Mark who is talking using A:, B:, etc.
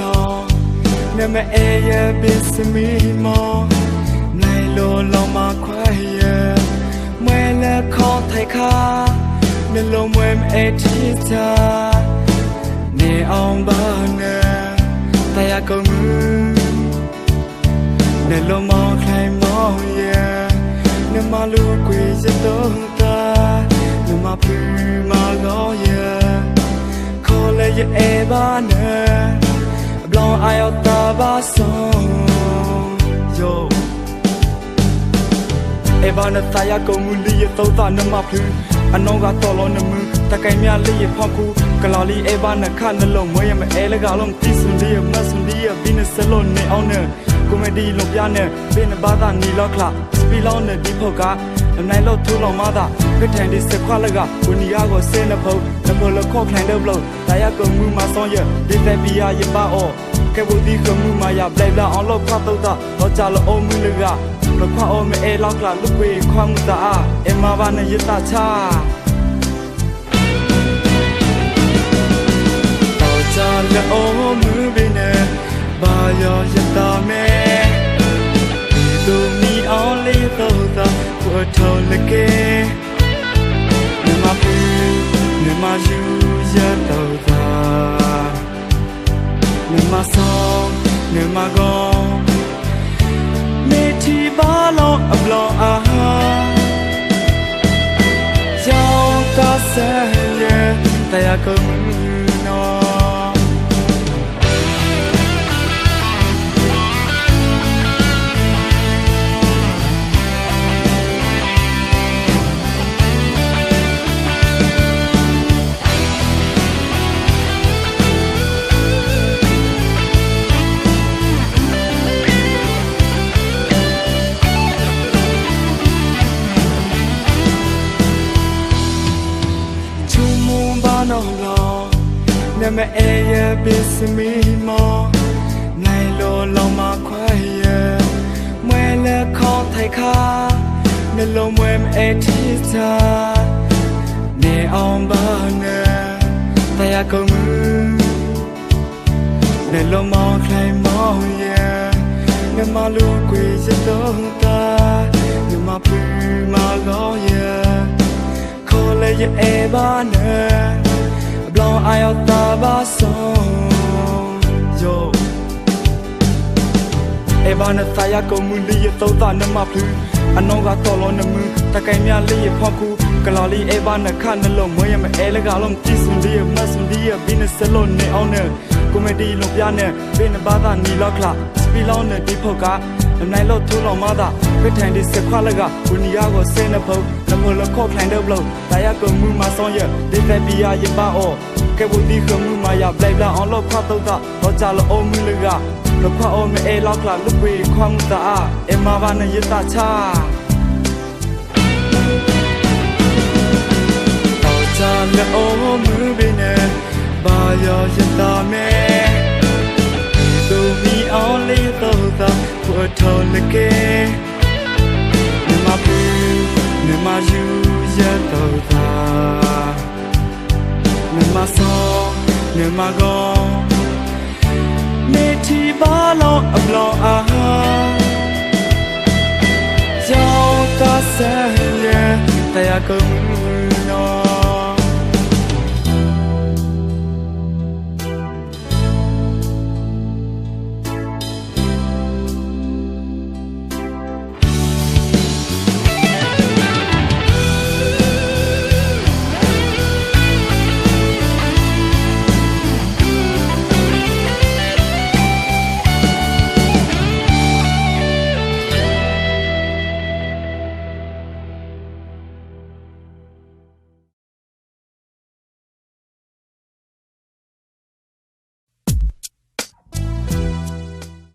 A: လောနမအေယပစ္စမီမောနိုင်လိုလောမခွဲရမွဲလခေါ်ထိုက်ခါမလုံးမွဲအတီတာနေအောင်ပါနေတရားကုန်မူနေလုံးမောင်းခိုင်မောင်းရနမလူကွေရတော့တာနမပြူမာကောရခေါ်လေရဲ့ဘာနေ အနောကတော်လုံးနမူတကိုင်မြလီယဖောက်ကူကလာလီအေဘာနခနလုံးမွေးရမအဲလကလုံးတီဆွန်လီယမဆွန်လီယဘင်းဆလုံးနေအောင်နေကိုမဒီလုံးပြနဲ့ဘင်းဘာသာနီလောက်ခလာစပီလောင်းနဲ့ဒီဖောက်ကအနိုင်လို့ထူလောင်မသာကထန်ဒီစခွာလကဝနီယာကိုစဲနဖို့န ဖို့လခော့ခလိုင်းတော့ဘလို့တယာကုံမူမဆောင်ရဒီတဲ့ပီယာရပါအောကဲဘူဒီကမှုမာယာဘလက်လာအောင်လို့ဖတ်တော့တော့ကြလို့အုံးမူလကလခွာအော်မဲအဲလောက်ကလာလူပေခွာမှုတာအမဘာနဲ့ရတချာတော့ကြလို့အုံးမူဘင်းနဲ့ဘာယောရတာမဲဒီတို့မီအောင်လေးတော့တာကိုထော်လကေ ယူရတော့တာနေမဆောင်နေမကောနေတီပါလောအပလောအာဟာကြောင်ကဆယ်ရဲ့တရားကုံနော် မုံဘာနော်လောနမအေးရဲ့ပစ္စမီမောနိုင်လောလောမခွဲရဲ့မွဲလက်ခေါထိုက်ခါနှလုံးမွဲမအေးတီသာနေအောင်ဘာနဲ့တရားကုန်နှလုံးမောင်းခိုင်မောင်းရဲ့နမလူကွေစ တော့တာနမပူမာကောရဲ့ခေါ်လေရဲ့အေဘာနဲ့ဘလောင်အာယောတာပါဆုံးယောအေဘာနဲ့သာယာကုံမူလီရဲ့သောတာနမဖလူအနောကတော်လုံးနမူတကိုင်မြလေးရဲ့ဖောက်ကူကလာလီအေဘာနဲ့ခနလုံးမွေးရမအဲလကလုံးကြည်စွန်လေးရဲ့မဆွန်လေးရဲ့ဘင်းဆလုံးနေအောင်နဲ့ကွန်မဒီလုံးပြနဲ့ဘင်းဘာသာနီလောက်ခလာစပီလောင်းနဲ့ဒီဖောက်က အနိုင်လို့ထိုးလောင်မသာကထန်ဒီစခွာလကဝနီယာကိုစဲနေဖို့နမလခော့ခိုင်တော့ဘလို့တရားကမှုမဆောင်ရဒီတဲ့ပီယာရပါအောကဲဝဒီကမှုမရဘလိုက်လာအောင်လို့ဖတ်တော့တော့ကြလို့အုံးမူလကလခွာအောမအဲလောက်လာလူပေခွာမှုတာအမဘာနဲ့ရတချာတော့ကြလို့အုံးမူဘင်း ထော်လကေနမပူနမယူရတော့တာနမဆောနမကောနေတီပါလောအပလောအာဟာကြောင့်ကဆယ်ရဲ့တရားကုန်